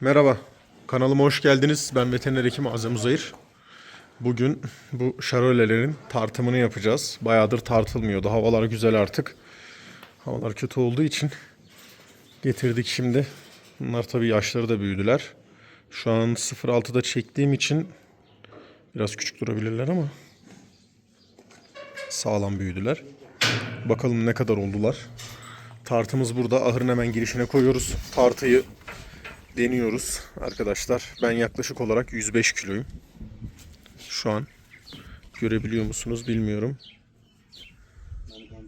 Merhaba, kanalıma hoş geldiniz. Ben veteriner hekim Azem Uzayır. Bugün bu şarolelerin tartımını yapacağız. Bayağıdır tartılmıyordu. Havalar güzel artık. Havalar kötü olduğu için getirdik şimdi. Bunlar tabii yaşları da büyüdüler. Şu an 0.6'da çektiğim için biraz küçük durabilirler ama sağlam büyüdüler. Bakalım ne kadar oldular. Tartımız burada. Ahırın hemen girişine koyuyoruz. Tartıyı deniyoruz arkadaşlar. Ben yaklaşık olarak 105 kiloyum. Şu an görebiliyor musunuz bilmiyorum.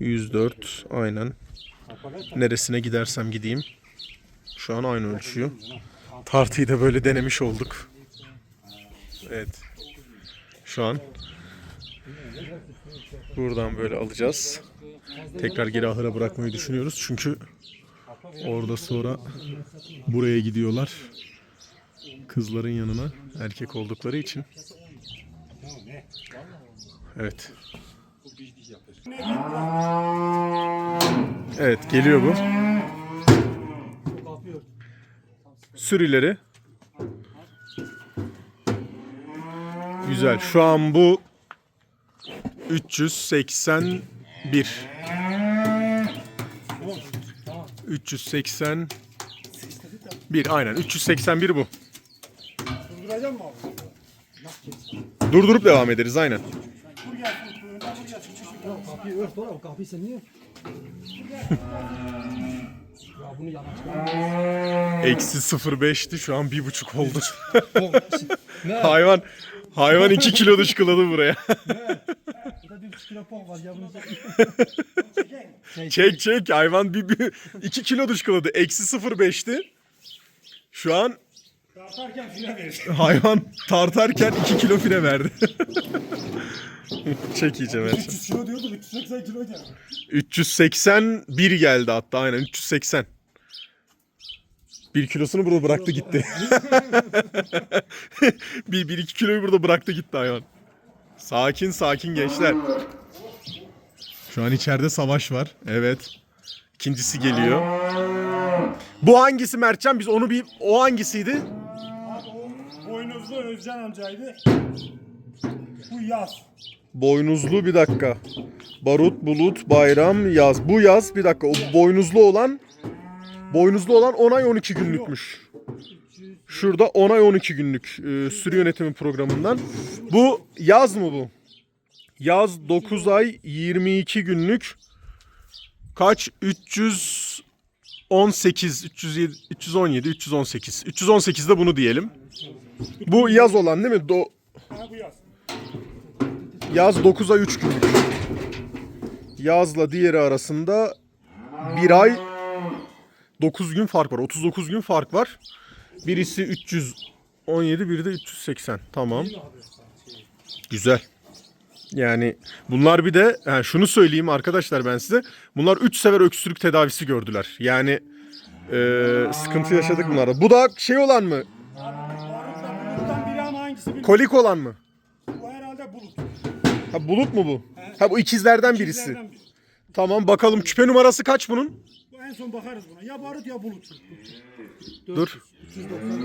104 aynen. Neresine gidersem gideyim. Şu an aynı ölçüyor. Tartıyı da böyle denemiş olduk. Evet. Şu an buradan böyle alacağız. Tekrar geri ahıra bırakmayı düşünüyoruz. Çünkü orada sonra buraya gidiyorlar. Kızların yanına erkek oldukları için. Evet. Evet geliyor bu. Sürüleri. Güzel. Şu an bu 381. 381 aynen 381 bu. Durduracak mı abi? Durdurup devam ederiz aynen. Kapıyı ört oğlum kapıyı sen niye? Eksi 0.5'ti şu an 1.5 oldu. Hayvan hayvan 2 kilo dışkıladı buraya. Burada bir buçuk kilo pok var ya bunu çek çek hayvan 1 2 kilo dışkıladı. Eksi 0.5'ti. Şu an Tartarken file verir. hayvan tartarken 2 kilo fire verdi. çek iyice Mertcan. 300 kilo diyordum. 380 kilo geldi. 381 geldi hatta aynen 380. Bir kilosunu burada bıraktı gitti. bir, bir iki kiloyu burada bıraktı gitti hayvan. Sakin sakin gençler. Şu an içeride savaş var. Evet. İkincisi geliyor. Bu hangisi Mertcan? Biz onu bir... O hangisiydi? Abi o boynuzlu Özcan amcaydı. Bu yaz. Boynuzlu bir dakika. Barut, bulut, bayram, yaz. Bu yaz bir dakika. O boynuzlu olan boynuzlu olan 10 ay 12 günlükmüş. Şurada 10 ay 12 günlük e, sürü yönetimi programından. Bu yaz mı bu? Yaz 9 ay 22 günlük. Kaç? 318, 307, 317, 318. 318 de bunu diyelim. Bu yaz olan değil mi? Do yaz. Yaz 9 ay 3 günlük. Yazla diğeri arasında bir ay 9 gün fark var. 39 gün fark var. Birisi 317, biri de 380. Tamam. Güzel. Yani bunlar bir de yani şunu söyleyeyim arkadaşlar ben size. Bunlar 3 sefer öksürük tedavisi gördüler. Yani eee, sıkıntı yaşadık bunlarda. Bu da şey olan mı? Kolik olan mı? Bu herhalde bulut. Ha bulut mu bu? Ha bu ikizlerden birisi. Tamam bakalım küpe numarası kaç bunun? En son bakarız buna. Ya barut ya bulut. Dur.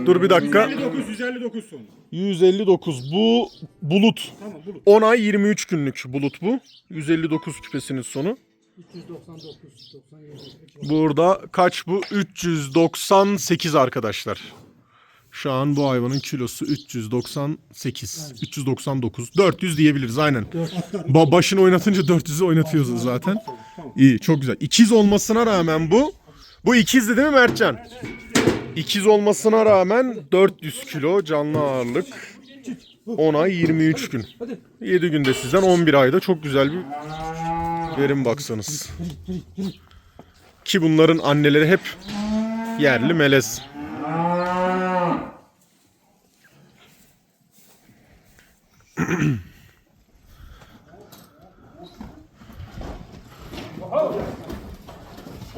Dur bir dakika. 159 159 son. 159 bu bulut. Tamam bulut. 10 ay 23 günlük bulut bu. 159 küpesinin sonu. 399 97 Burada kaç bu? 398 arkadaşlar. Şu an bu hayvanın kilosu 398. 399. 400 diyebiliriz aynen. Ba başını oynatınca 400'ü oynatıyoruz zaten. İyi çok güzel. İkiz olmasına rağmen bu. Bu ikizdi değil mi Mertcan? İkiz olmasına rağmen 400 kilo canlı ağırlık. 10 ay 23 gün. 7 günde sizden 11 ayda çok güzel bir verim baksanız. Ki bunların anneleri hep yerli melez.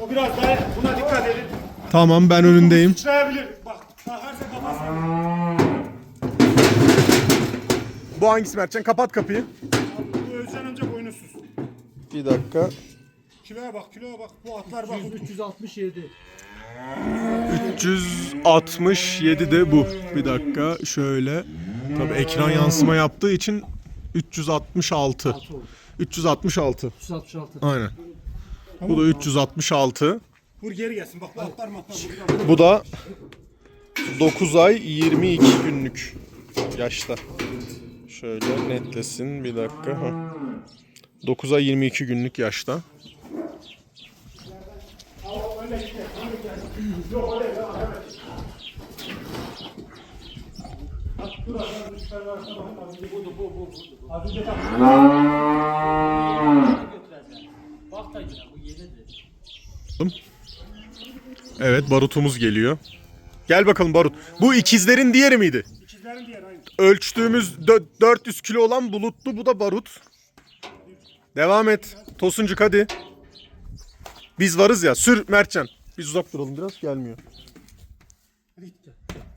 O biraz daha buna dikkat edin. Tamam ben önündeyim. Sıçrayabilir. Bak. Bu hangisi Mertcan? Kapat kapıyı. Bu Özcan amca boynuzsuz. Bir dakika. Kiloya bak kiloya bak. Bu atlar bak. 367 367 de bu. Bir dakika şöyle. Tabii ekran yansıma yaptığı için 366. 366. 366. Aynen. Bu da 366. Vur geri gelsin. Bak atlar matlar. Bu da 9 ay 22 günlük yaşta. Şöyle netlesin bir dakika. Heh. 9 ay 22 günlük yaşta. Evet barutumuz geliyor. Gel bakalım barut. Bu ikizlerin diğeri miydi? İkizlerin diğer aynı. Ölçtüğümüz dö- 400 kilo olan bulutlu bu da barut. Devam et. Tosuncuk hadi. Biz varız ya. Sür Mertcan. Biz uzak duralım biraz gelmiyor. Gel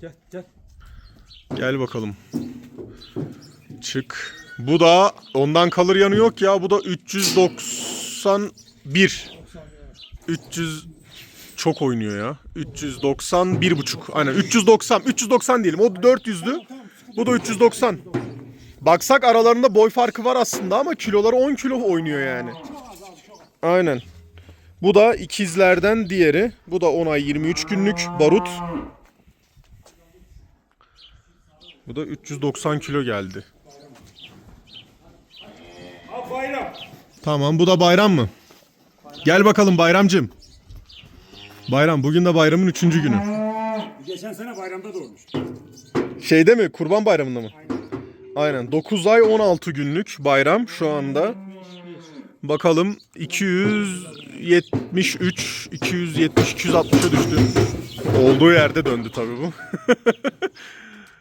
gel. Gel bakalım. Çık. Bu da ondan kalır yanı yok ya. Bu da 391. 300 çok oynuyor ya. 391 buçuk. Aynen 390. 390 diyelim. O 400'lü. Bu da 390. Baksak aralarında boy farkı var aslında ama kiloları 10 kilo oynuyor yani. Aynen. Bu da ikizlerden diğeri. Bu da 10 ay 23 günlük barut. Bu da 390 kilo geldi. Al bayram. Tamam bu da bayram mı? Gel bakalım bayramcım. Bayram bugün de bayramın üçüncü günü. Geçen sene bayramda doğmuş. Şeyde mi? Kurban bayramında mı? Aynen. 9 ay 16 günlük bayram şu anda. Bakalım 273, 270, 260'a düştü. Olduğu yerde döndü tabii bu.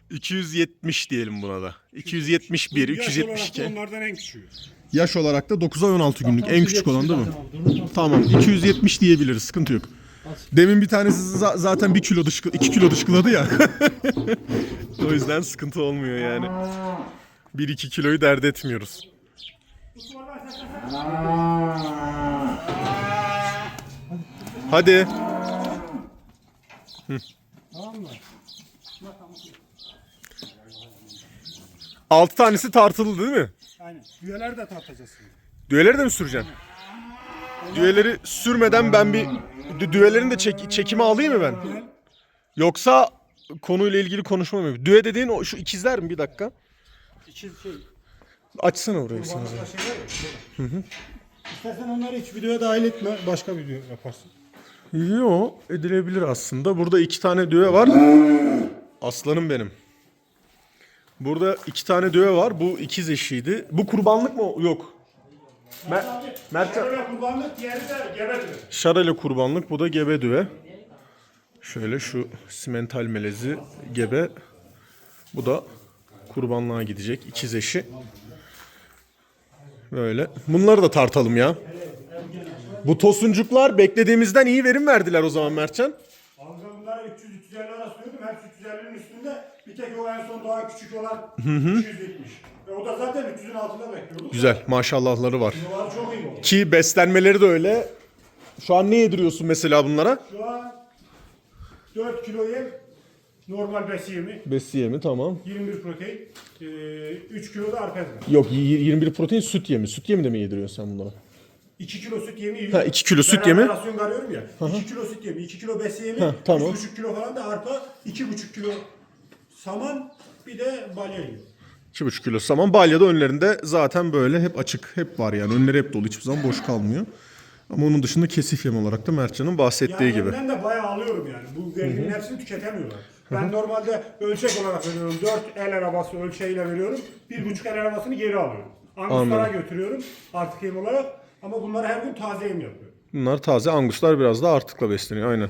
270 diyelim buna da. 271, Yaş olarak da 272. onlardan en küçüğü. Yaş olarak da 9 ay 16 günlük. En küçük olan değil mi? Tamam 270 diyebiliriz sıkıntı yok. Demin bir tanesi za- zaten 1 kilo dışkı 2 kilo dışkıladı ya. o yüzden sıkıntı olmuyor yani. 1-2 kiloyu dert etmiyoruz. Hadi. Tamam mı? 6 tanesi tartılı değil mi? Aynen. Düğeler de tartacağız şimdi. Düğeleri de mi süreceksin? Düğeleri sürmeden ben bir dü- düğelerin de çek, çekimi alayım mı ben? Yoksa konuyla ilgili konuşma mı? Düğe dediğin o, şu ikizler mi? Bir dakika. İkiz şey. Açsana orayı sen. Başka yok. İstersen onları hiç videoya dahil etme. Başka video yaparsın. Yo edilebilir aslında. Burada iki tane düğe var. Aslanım benim. Burada iki tane düğe var. Bu ikiz eşiydi. Bu kurbanlık mı? Yok. Mer Mertcan. Şöyle kurbanlık, diğeri de gebedir. Şarayla kurbanlık. Bu da gebe düve. Şöyle şu simental melezi gebe. Bu da kurbanlığa gidecek. ikiz eşi. Böyle. Bunları da tartalım ya. Bu tosuncuklar beklediğimizden iyi verim verdiler o zaman Mertcan. Amca bunlara 300-350 arası diyordum. Hepsi 350'nin üstünde. Bir tek o en son daha küçük olan 270. Ve o da zaten 300'ün altında bekliyorduk. Güzel maşallahları var. Bunlar çok iyi oldu. Ki beslenmeleri de öyle. Şu an ne yediriyorsun mesela bunlara? Şu an 4 kilo yem normal besi yemi. Besiye mi tamam. 21 protein. Ee, 3 kilo da arpez var. Yok y- 21 protein süt yemi. Süt yemi de mi yediriyorsun sen bunlara? 2 kilo süt yemi yiyor. Ha, iki kilo süt ben yemi. operasyon arıyorum ya. 2 kilo süt yemi, 2 kilo besi yemi, Ha, tamam. 3,5 kilo falan da arpa, 2,5 kilo saman, bir de balya yiyor. 2,5 kilo saman. Balyada önlerinde zaten böyle hep açık. Hep var yani. Önleri hep dolu. Hiçbir zaman boş kalmıyor. Ama onun dışında kesif yem olarak da Mertcan'ın bahsettiği gibi. ben de bayağı alıyorum yani. Bu verginin hepsini tüketemiyorlar. Ben normalde ölçek olarak veriyorum. 4 el arabası ölçeğiyle veriyorum. 1,5 el arabasını geri alıyorum. Anguslara Anladım. götürüyorum artık yem olarak. Ama bunları her gün taze yem yapıyorum. Bunlar taze. Anguslar biraz daha artıkla besleniyor. Aynen.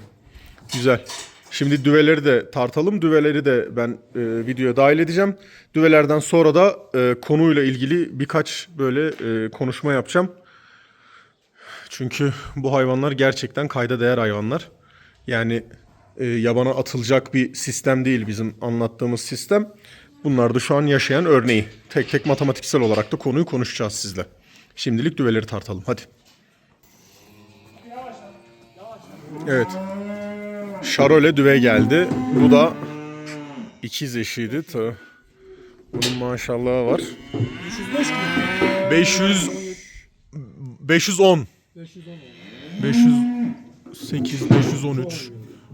Güzel. Şimdi düveleri de tartalım. Düveleri de ben e, videoya dahil edeceğim. Düvelerden sonra da e, konuyla ilgili birkaç böyle e, konuşma yapacağım. Çünkü bu hayvanlar gerçekten kayda değer hayvanlar. Yani e, yabana atılacak bir sistem değil bizim anlattığımız sistem. Bunlar da şu an yaşayan örneği. Tek tek matematiksel olarak da konuyu konuşacağız sizle. Şimdilik düveleri tartalım. Hadi. Evet. Şarole düve geldi. Bu da ikiz eşiydi. Bunun maşallahı var. 305 kilo. 500 510 508 513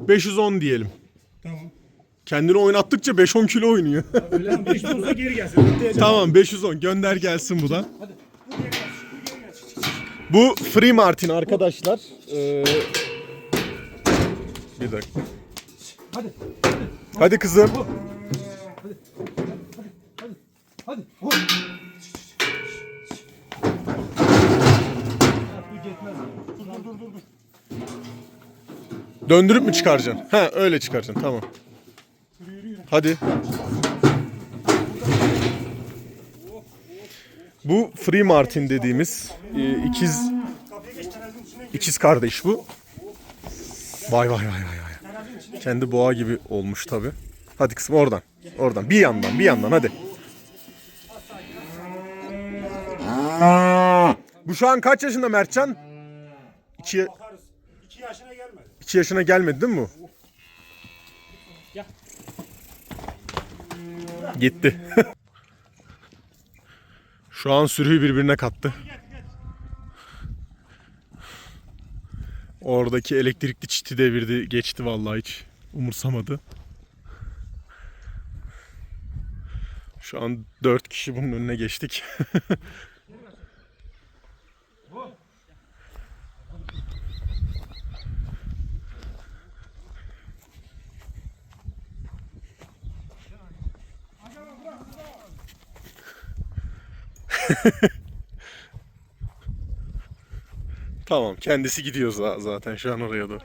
510 diyelim. Tamam. Kendini oynattıkça 5-10 kilo oynuyor. Öyle mi? 500 olsa geri gelsin. Tamam 510 gönder gelsin bu da. Bu Free Martin arkadaşlar. Ee, bir dakika. Hadi. Hadi kızım. Hadi. Hop. Bu yetmez. Dur dur dur dur. dur. Döndürüp mü çıkaracaksın? Ha öyle çıkaracaksın tamam. Hadi. Bu Free Martin dediğimiz e, ikiz ikiz kardeş bu. Vay vay vay vay vay. Kendi boğa gibi olmuş tabi. Hadi kızım oradan. Oradan bir yandan bir yandan hadi. Bu şu an kaç yaşında Mertcan? İki, Bakarız. 2 yaşına gelmedi. iki yaşına gelmedi değil mi bu? Gitti. Şu an sürüyü birbirine kattı. Oradaki elektrikli çiti devirdi, geçti vallahi hiç umursamadı. Şu an dört kişi bunun önüne geçtik. tamam, kendisi gidiyor za- zaten şu an oraya doğru.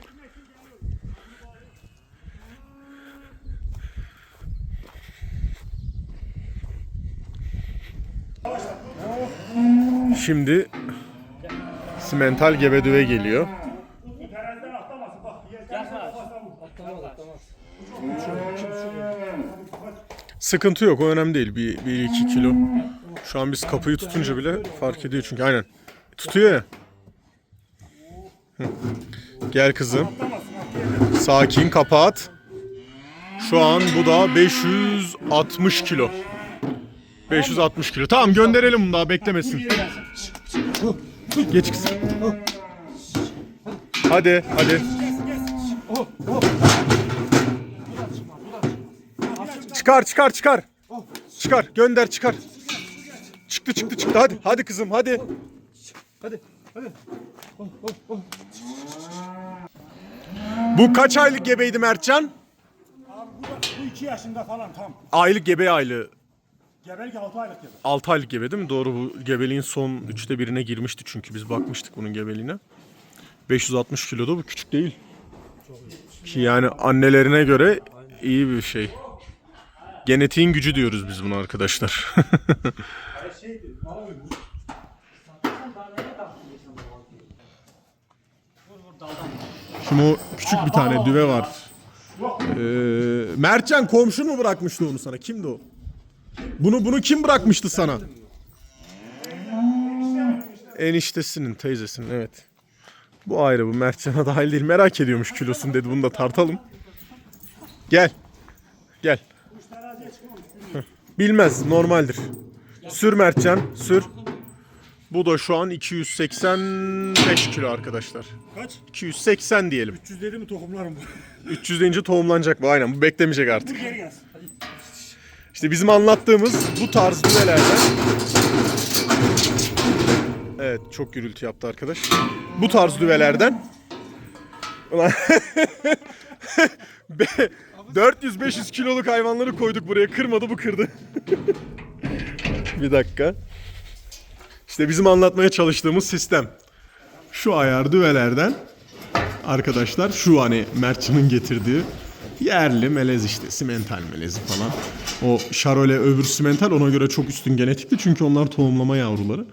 Şimdi simental gebedüve geliyor. Sıkıntı yok, o önemli değil. Bir, bir iki kilo. Şu an biz kapıyı tutunca bile fark ediyor çünkü aynen. Tutuyor ya. Gel kızım. Sakin kapat. Şu an bu da 560 kilo. 560 kilo. Tamam gönderelim bunu daha beklemesin. Geç kızım. Hadi hadi. Çıkar çıkar çıkar. Çıkar gönder çıkar. Çıktı çıktı çıktı hadi hadi kızım hadi. Hadi. Hadi. Bu kaç aylık gebeydi Mertcan? Abi bu, da, bu 2 yaşında falan tam. Aylık gebe aylığı. Gebelik 6 aylık gebe. 6 aylık gebe değil mi? Doğru bu gebeliğin son üçte birine girmişti çünkü biz bakmıştık bunun gebeliğine. 560 kilo da bu küçük değil. Ki yani annelerine göre iyi bir şey. Genetiğin gücü diyoruz biz buna arkadaşlar. Şimdi o küçük bir tane düve var. Ee, Mertcan komşun mu bırakmıştı onu sana? Kimdi o? Bunu bunu kim bırakmıştı sana? Eniştesinin, teyzesinin evet. Bu ayrı bu Mertcan'a dahil değil. Merak ediyormuş kilosunu dedi. Bunu da tartalım. Gel. Gel. Bilmez normaldir. Sür Mertcan sür. Bu da şu an 285 kilo arkadaşlar. Kaç? 280 diyelim. 300 dedi mi tohumlarım bu. 300 deyince tohumlanacak bu aynen. Bu beklemeyecek artık. Dur geri gelsin. İşte bizim anlattığımız bu tarz düvelerden Evet çok gürültü yaptı arkadaş. Bu tarz düvelerden Ulan 400-500 kiloluk hayvanları koyduk buraya. Kırmadı bu kırdı. Bir dakika. İşte bizim anlatmaya çalıştığımız sistem. Şu ayar düvelerden arkadaşlar şu hani Mertcan'ın getirdiği yerli melez işte simental melezi falan. O şarole öbür simental ona göre çok üstün genetikli çünkü onlar tohumlama yavruları.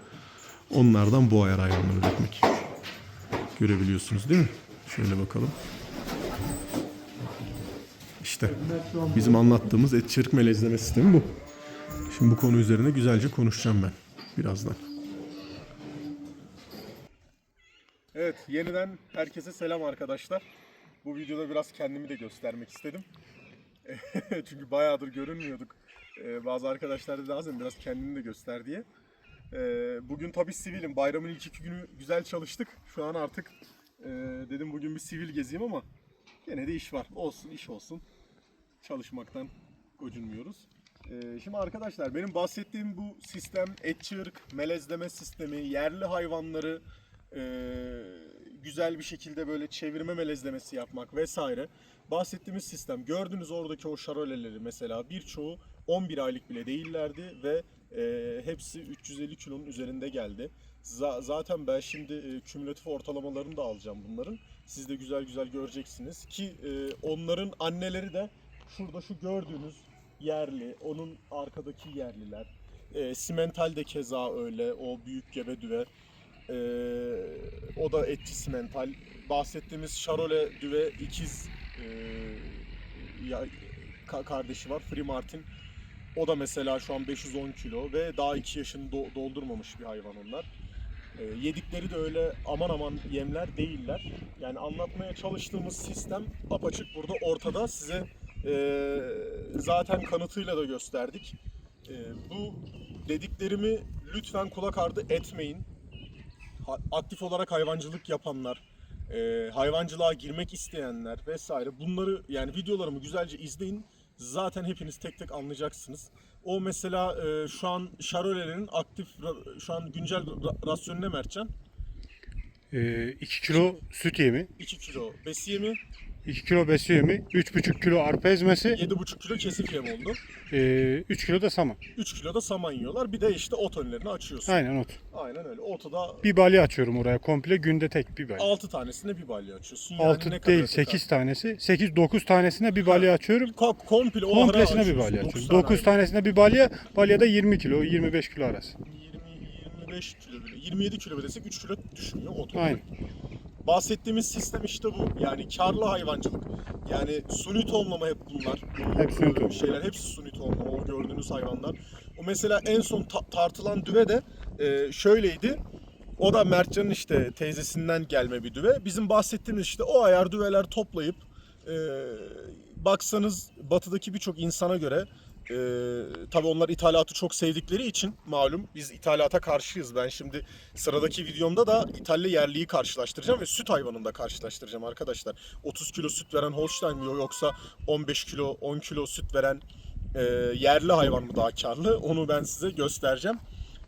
Onlardan bu ayar hayvanları üretmek. Görebiliyorsunuz değil mi? Şöyle bakalım. İşte bizim anlattığımız et çırık melezleme sistemi bu. Şimdi bu konu üzerine güzelce konuşacağım ben birazdan. Evet, yeniden herkese selam arkadaşlar. Bu videoda biraz kendimi de göstermek istedim. Çünkü bayağıdır görünmüyorduk. Ee, bazı arkadaşlar dedi Azem biraz kendini de göster diye. Ee, bugün tabii sivilim. Bayramın ilk iki günü güzel çalıştık. Şu an artık e, dedim bugün bir sivil gezeyim ama gene de iş var. Olsun iş olsun. Çalışmaktan gocunmuyoruz. Ee, şimdi arkadaşlar benim bahsettiğim bu sistem etçi ırk, melezleme sistemi, yerli hayvanları e, güzel bir şekilde böyle çevirme melezlemesi yapmak vesaire. Bahsettiğimiz sistem gördüğünüz oradaki o şaroleleri mesela birçoğu 11 aylık bile değillerdi ve e, hepsi 350 kilonun üzerinde geldi. Za- zaten ben şimdi e, kümülatif ortalamalarını da alacağım bunların. Siz de güzel güzel göreceksiniz ki e, onların anneleri de şurada şu gördüğünüz yerli, onun arkadaki yerliler. E, simental de keza öyle, o büyük gebe düve. E, o da etçi simental. Bahsettiğimiz Charolais düve ikiz e, ya, ka- kardeşi var, Free Martin. O da mesela şu an 510 kilo ve daha 2 yaşını do- doldurmamış bir hayvan onlar. E, yedikleri de öyle aman aman yemler değiller. Yani anlatmaya çalıştığımız sistem apaçık burada ortada. Size e, zaten kanıtıyla da gösterdik. E, bu dediklerimi lütfen kulak ardı etmeyin. Aktif olarak hayvancılık yapanlar, e, hayvancılığa girmek isteyenler vesaire bunları yani videolarımı güzelce izleyin. Zaten hepiniz tek tek anlayacaksınız. O mesela e, şu an Charolaise'nin aktif şu an güncel ra- rasyonu ne Mertcan? 2 Ee, kilo süt yemi, 2 kilo besiye mi? 2 kilo besi yemi, 3,5 kilo arpa ezmesi, 7,5 kilo kesif yem oldu. 3 kilo da saman. 3 kilo da saman yiyorlar. Bir de işte ot önlerini açıyorsun. Aynen ot. Aynen öyle. Otu da Bir balya açıyorum oraya komple günde tek bir balya. 6 tanesine bir balya açıyorsun. Yani 6 ne kadar değil tekrar- 8 tanesi. 8-9 tanesine bir balya açıyorum. Ko- komple o Komplesine bir balya açıyorum. Dokuz 9 tane. tanesine bir balya. Balyada 20 kilo 25 kilo arası. 20 25 kilo bile. 27 kilo bile desek 3 kilo düşmüyor ot. Aynen. Bahsettiğimiz sistem işte bu. Yani karlı hayvancılık. Yani suni tohumlama hep bunlar. Bu Hep suni tohum. Şeyler hepsi suni tohumlama o gördüğünüz hayvanlar. O mesela en son ta- tartılan düve de e, şöyleydi. O da Mertcan'ın işte teyzesinden gelme bir düve. Bizim bahsettiğimiz işte o ayar düveler toplayıp e, baksanız batıdaki birçok insana göre e, tabii onlar ithalatı çok sevdikleri için malum biz ithalata karşıyız. Ben şimdi sıradaki videomda da İtalya yerliyi karşılaştıracağım ve süt hayvanını da karşılaştıracağım arkadaşlar. 30 kilo süt veren Holstein mi yoksa 15 kilo 10 kilo süt veren e, yerli hayvan mı daha karlı onu ben size göstereceğim.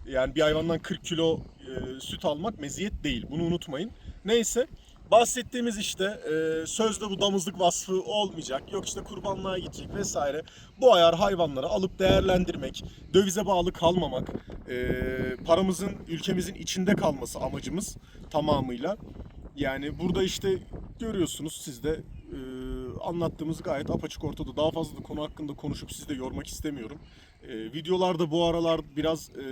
Yani bir hayvandan 40 kilo e, süt almak meziyet değil. Bunu unutmayın. Neyse bahsettiğimiz işte e, sözde bu damızlık vasfı olmayacak. Yok işte kurbanlığa gidecek vesaire. Bu ayar hayvanları alıp değerlendirmek, dövize bağlı kalmamak, e, paramızın ülkemizin içinde kalması amacımız tamamıyla. Yani burada işte görüyorsunuz siz de e, anlattığımız gayet apaçık ortada. Daha fazla da konu hakkında konuşup sizi de yormak istemiyorum. E, videolarda bu aralar biraz e,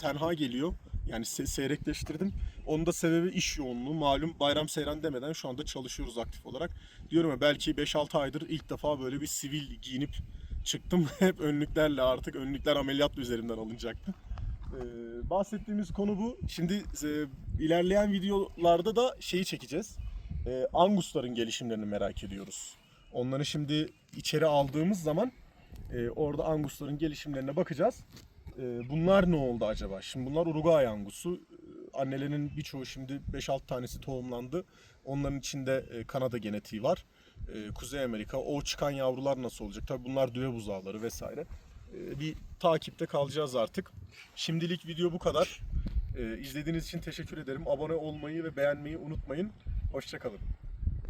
tenha geliyor. Yani se- seyrekleştirdim. Onun da sebebi iş yoğunluğu. Malum bayram seyran demeden şu anda çalışıyoruz aktif olarak. Diyorum ya belki 5-6 aydır ilk defa böyle bir sivil giyinip çıktım. Hep önlüklerle artık önlükler ameliyatla üzerimden alınacaktı. Ee, bahsettiğimiz konu bu. Şimdi e, ilerleyen videolarda da şeyi çekeceğiz. Ee, Angusların gelişimlerini merak ediyoruz. Onları şimdi içeri aldığımız zaman e, orada Angusların gelişimlerine bakacağız. E, bunlar ne oldu acaba? Şimdi bunlar Uruguay Angusu. E, Annelerinin birçoğu şimdi 5-6 tanesi tohumlandı. Onların içinde e, Kanada genetiği var. E, Kuzey Amerika. O çıkan yavrular nasıl olacak? Tabii bunlar düve buzağları vesaire. Bir takipte kalacağız artık. Şimdilik video bu kadar. E, izlediğiniz için teşekkür ederim. Abone olmayı ve beğenmeyi unutmayın. Hoşçakalın.